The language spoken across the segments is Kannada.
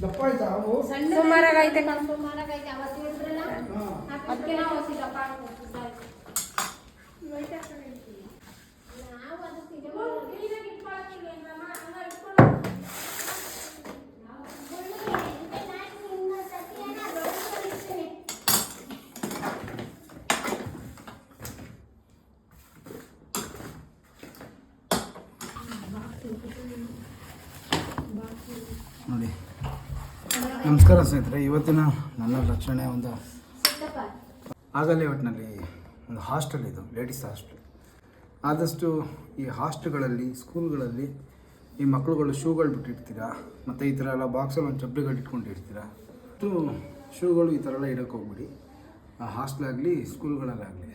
ದಪ್ಪ ಆಯ್ತಾ ಅವು ಸುಮಾರಾಗೈತೆ ಕಣ ಸುಮಾರಾಗೈತೆ ಅವತ್ತು ಹೇಳಿದ್ರಲ್ಲ ಹಾಂ ಅದಕ್ಕೆ ನಾವು ಹೊಸಿ ನೋಡಿ. ನಮಸ್ಕಾರ ಸ್ನೇಹಿತರೆ, ಇವತ್ತಿನ ನನ್ನ ರಕ್ಷಣೆ ಒಂದು ಆಗಲೇ ಒಟ್ಟಿನಲ್ಲಿ ಒಂದು ಹಾಸ್ಟೆಲ್ ಇದು, ಲೇಡೀಸ್ ಹಾಸ್ಟೆಲ್. ಆದಷ್ಟು ಈ ಹಾಸ್ಟೆಲ್ಗಳಲ್ಲಿ, ಸ್ಕೂಲ್ಗಳಲ್ಲಿ ಈ ಮಕ್ಕಳುಗಳು ಶೂಗಳು ಬಿಟ್ಟಿರ್ತೀರಾ ಮತ್ತು ಈ ಥರ ಎಲ್ಲ ಬಾಕ್ಸಲ್ಲಿ ಒಂದು ಚಪ್ಪಲಿಗಳು ಇಟ್ಕೊಂಡಿರ್ತೀರಾ ಅಷ್ಟು ಶೂಗಳು ಈ ಥರ ಎಲ್ಲ ಇಡೋಕೆ ಹೋಗ್ಬಿಡಿ. ಆ ಹಾಸ್ಟೆಲಾಗಲಿ ಸ್ಕೂಲ್ಗಳಲ್ಲಾಗಲಿ.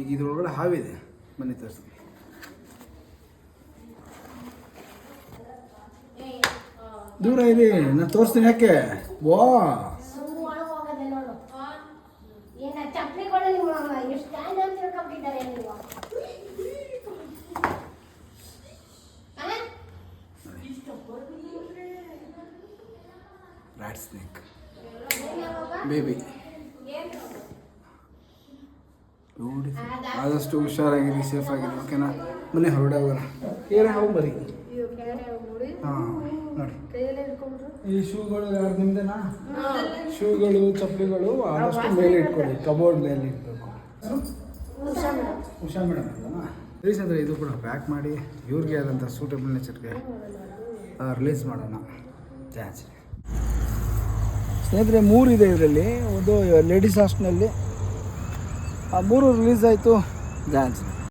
ಈಗ ಇದ್ರೊಳಗಡೆ ಹಾವಿದೆ. ಬನ್ನಿ ತೋರಿಸ್ತೀನಿ. ದೂರ ಇರಿ ನಾನು ತೋರಿಸ್ತೀನಿ ಯಾಕೆ? ಆ? ರ್ಯಾಟ್ ಸ್ನೇಕ್ ಬೇಬಿ ನೋಡಿ? ಆದಷ್ಟು ಹುಷಾರಾಗಿರಿ ಸೇಫ್ ಆಗಿರಿ ಓಕೆನಾ ಮನೆ ಹೊರಡೆ ಹೋಗೋಣ ಏನೇ ಹಾವು ಬರೀ ಹಾಂ. ನೋಡಿ ಈ ಶೂಗಳು ಯಾರು ನಿಮ್ದೇನಾ? ಶೂಗಳು ಚಪ್ಪಲಿಗಳು ಆದಷ್ಟು ಮೇಲೆ ಇಟ್ಕೊಳ್ಳಿ ಕಬೋರ್ಡ್ ಮೇಲೆ ಇಟ್ಬೇಕು ಉಷಾ ಮೇಡಮ್. ಅಲ್ವಾ? ಪ್ಲೀಸ್ ಅಂದರೆ ಇದು ಕೂಡ ಪ್ಯಾಕ್ ಮಾಡಿ ಇವ್ರಿಗೆ ಆದಂಥ ಸೂಟಬಲ್ ನೇಚರ್ಗೆ ರಿಲೀಸ್ ಮಾಡೋಣ. ಜಾಸ್ತಿ. ಸ್ನೇಹಿತರೆ ಮೂರು ಇದೆ ಇದರಲ್ಲಿ. ಒಂದು ಲೇಡೀಸ್ ಹಾಸ್ಟ್ನಲ್ಲಿ ಆ ಮೂರು ರಿಲೀಸ್ ಆಯಿತು. ಡ್ಯಾನ್ಸ್